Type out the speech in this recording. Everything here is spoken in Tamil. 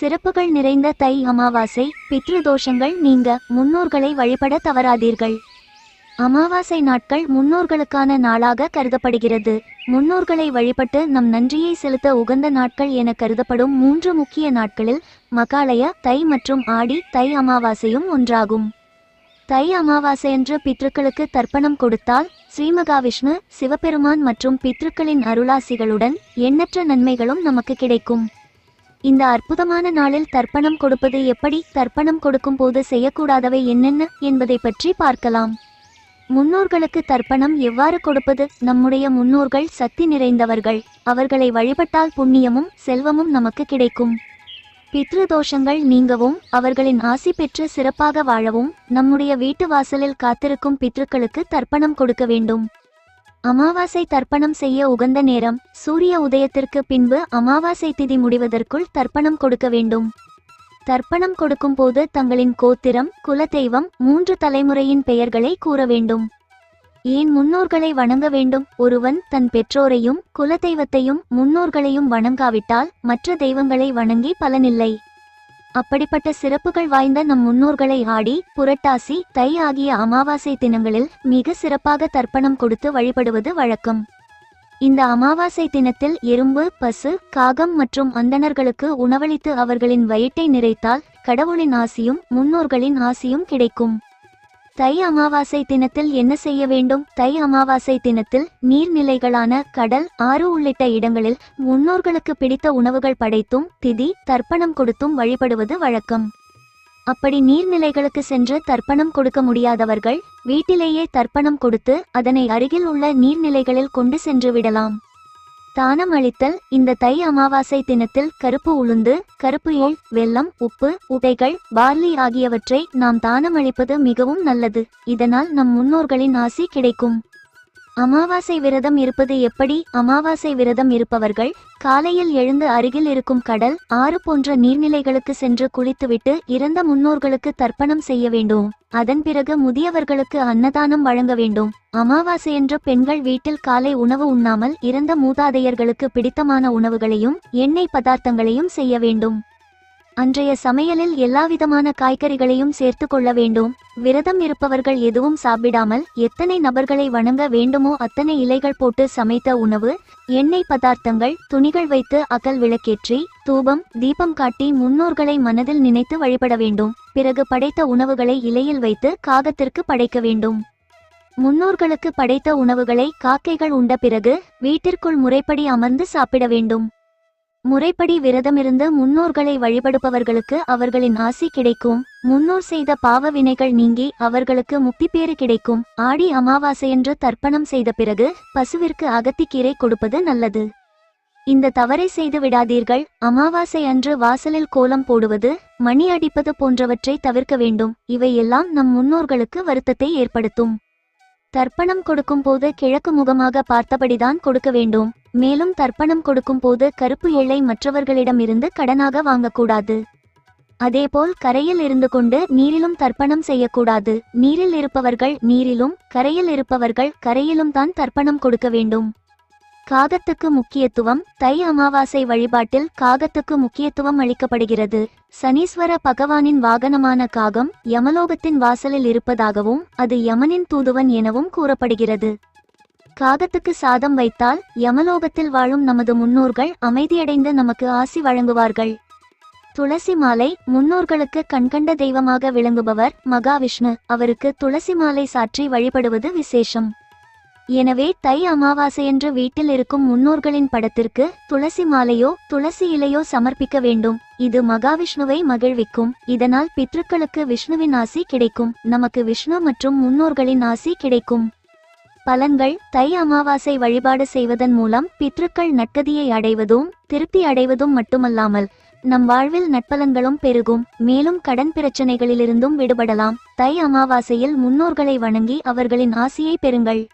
சிறப்புகள் நிறைந்த தை அமாவாசை பித்ரு தோஷங்கள் நீங்க முன்னோர்களை வழிபட தவறாதீர்கள். அமாவாசை நாட்கள் முன்னோர்களுக்கான நாளாக கருதப்படுகிறது. முன்னோர்களை வழிபட்டு நம் நன்றியை செலுத்த உகந்த நாட்கள் என கருதப்படும் மூன்று முக்கிய நாட்களில் மகாலய தை மற்றும் ஆடி தை அமாவாசையும் ஒன்றாகும். தை அமாவாசையன்று பித்ருக்களுக்கு தர்ப்பணம் கொடுத்தால் ஸ்ரீமகாவிஷ்ணு சிவபெருமான் மற்றும் பித்ருக்களின் அருளாசிகளுடன் எண்ணற்ற நன்மைகளும் நமக்கு கிடைக்கும். இந்த அற்புதமான நாளில் தர்ப்பணம் கொடுப்பது எப்படி? தர்ப்பணம் கொடுக்கும் போது செய்யக்கூடாதவை என்னென்ன? என்பதை பற்றி பார்க்கலாம். முன்னோர்களுக்கு தர்ப்பணம் எவ்வாறு கொடுப்பது? நம்முடைய முன்னோர்கள் சக்தி நிறைந்தவர்கள். அவர்களை வழிபட்டால் புண்ணியமும் செல்வமும் நமக்கு கிடைக்கும். பித்ரு தோஷங்கள் நீங்கவும் அவர்களின் ஆசி பெற்று சிறப்பாக வாழவும் நம்முடைய வீட்டு வாசலில் காத்திருக்கும் பித்ருக்களுக்கு தர்ப்பணம் கொடுக்க வேண்டும். அமாவாசை தர்ப்பணம் செய்ய உகந்த நேரம் சூரிய உதயத்திற்கு பின்பு அமாவாசை திதி முடிவதற்குள் தர்ப்பணம் கொடுக்க வேண்டும். தர்ப்பணம் கொடுக்கும் போது தங்களின் கோத்திரம் குலதெய்வம் மூன்று தலைமுறையின் பெயர்களை கூற வேண்டும். ஏன் முன்னோர்களை வணங்க வேண்டும்? ஒருவன் தன் பெற்றோரையும் குலதெய்வத்தையும் முன்னோர்களையும் வணங்காவிட்டால் மற்ற தெய்வங்களை வணங்கி பலனில்லை. அப்படிப்பட்ட சிறப்புகள் வாய்ந்த நம் முன்னோர்களை ஆடி புரட்டாசி தை ஆகிய அமாவாசை தினங்களில் மிக சிறப்பாக தர்ப்பணம் கொடுத்து வழிபடுவது வழக்கம். இந்த அமாவாசை தினத்தில் எறும்பு பசு காகம் மற்றும் அந்தணர்களுக்கு உணவளித்து அவர்களின் வயிற்றை நிறைத்தால் கடவுளின் ஆசியும் முன்னோர்களின் ஆசியும் கிடைக்கும். தை அமாவாசை தினத்தில் என்ன செய்ய வேண்டும்? தை அமாவாசை தினத்தில் நீர்நிலைகளான கடல் ஆறு உள்ளிட்ட இடங்களில் முன்னோர்களுக்கு பிடித்த உணவுகள் படைத்தும் திதி தர்ப்பணம் கொடுத்தும் வழிபடுவது வழக்கம். அப்படி நீர்நிலைகளுக்கு சென்று தர்ப்பணம் கொடுக்க முடியாதவர்கள் வீட்டிலேயே தர்ப்பணம் கொடுத்து அதனை அருகில் உள்ள நீர்நிலைகளில் கொண்டு சென்று விடலாம். தானம் அளித்தல் இந்த தை அமாவாசை தினத்தில் கருப்பு உளுந்து கருப்பு எள் வெல்லம் உப்பு உடைகள் பார்லி ஆகியவற்றை நாம் தானம் அளிப்பது மிகவும் நல்லது. இதனால் நம் முன்னோர்களின் ஆசி கிடைக்கும். அமாவாசை விரதம் இருப்பது எப்படி? அமாவாசை விரதம் இருப்பவர்கள் காலையில் எழுந்து அருகில் இருக்கும் கடல் ஆறு போன்ற நீர்நிலைகளுக்கு சென்று குளித்துவிட்டு இறந்த முன்னோர்களுக்கு தர்ப்பணம் செய்ய வேண்டும். அதன் பிறகு முதியவர்களுக்கு அன்னதானம் வழங்க வேண்டும். அமாவாசையன்று பெண்கள் வீட்டில் காலை உணவு உண்ணாமல் இறந்த மூதாதையர்களுக்கு பிடித்தமான உணவுகளையும் எண்ணெய் பதார்த்தங்களையும் செய்ய வேண்டும். அன்றைய சமையலில் எல்லாவிதமான காய்கறிகளையும் சேர்த்து கொள்ள வேண்டும். விரதம் இருப்பவர்கள் எதுவும் சாப்பிடாமல் எத்தனை நபர்களை வணங்க வேண்டுமோ அத்தனை இலைகள் போட்டு சமைத்த உணவு எண்ணெய் பதார்த்தங்கள் துணிகள் வைத்து அகல் விளக்கேற்றி தூபம் தீபம் காட்டி முன்னோர்களை மனதில் நினைத்து வழிபட வேண்டும். பிறகு படைத்த உணவுகளை இலையில் வைத்து காகத்திற்கு படைக்க வேண்டும். முன்னோர்களுக்கு படைத்த உணவுகளை காக்கைகள் உண்ட பிறகு வீட்டிற்குள் முறைப்படி அமர்ந்து சாப்பிட வேண்டும். முறைப்படி விரதமிருந்து முன்னோர்களை வழிபடுபவர்களுக்கு அவர்களின் ஆசி கிடைக்கும். முன்னோர் செய்த பாவ வினைகள் நீங்கி அவர்களுக்கு முக்திப்பேறு கிடைக்கும். ஆடி அமாவாசையன்று தர்ப்பணம் செய்த பிறகு பசுவிற்கு அகத்திக்கீரை கொடுப்பது நல்லது. இந்த தவறை செய்து விடாதீர்கள். அமாவாசை அன்று வாசலில் கோலம் போடுவது மணி அடிப்பது போன்றவற்றை தவிர்க்க வேண்டும். இவையெல்லாம் நம் முன்னோர்களுக்கு வருத்தத்தை ஏற்படுத்தும். தர்ப்பணம் கொடுக்கும் போது கிழக்கு முகமாக பார்த்தபடிதான் கொடுக்க வேண்டும். மேலும் தர்ப்பணம் கொடுக்கும் போது கருப்பு எள்ளை மற்றவர்களிடமிருந்து கடனாக வாங்கக்கூடாது. அதேபோல் கரையில் இருந்து கொண்டு நீரிலும் தர்ப்பணம் செய்யக்கூடாது. நீரில் இருப்பவர்கள் நீரிலும் கரையில் இருப்பவர்கள் கரையிலும் தான் தர்ப்பணம் கொடுக்க வேண்டும். காகத்துக்கு முக்கியத்துவம் தை அமாவாசை வழிபாட்டில் காகத்துக்கு முக்கியத்துவம் அளிக்கப்படுகிறது. சனீஸ்வர பகவானின் வாகனமான காகம் யமலோகத்தின் வாசலில் இருப்பதாகவும் அது யமனின் தூதுவன் எனவும் கூறப்படுகிறது. காகத்துக்கு சாதம் வைத்தால் யமலோகத்தில் வாழும் நமது முன்னோர்கள் அமைதியடைந்து நமக்கு ஆசி வழங்குவார்கள். துளசி மாலை முன்னோர்களுக்கு கண்கண்ட தெய்வமாக விளங்குபவர் மகாவிஷ்ணு அவருக்கு துளசி மாலை சாற்றி வழிபடுவது விசேஷம். எனவே தை அமாவாசையன்று வீட்டில் இருக்கும் முன்னோர்களின் படத்திற்கு துளசி மாலையோ துளசி இலையோ சமர்ப்பிக்க வேண்டும். இது மகாவிஷ்ணுவை மகிழ்விக்கும். இதனால் பித்ருக்களுக்கு விஷ்ணுவின் ஆசி கிடைக்கும். நமக்கு விஷ்ணு மற்றும் முன்னோர்களின் ஆசி கிடைக்கும். பலன்கள் தை அமாவாசை வழிபாடு செய்வதன் மூலம் பித்ருக்கள் நற்கதியை அடைவதும் திருப்தி அடைவதும் மட்டுமல்லாமல் நம் வாழ்வில் நட்பலன்களும் பெருகும். மேலும் கடன் பிரச்சனைகளிலிருந்தும் விடுபடலாம். தை அமாவாசையில் முன்னோர்களை வணங்கி அவர்களின் ஆசியை பெறுங்கள்.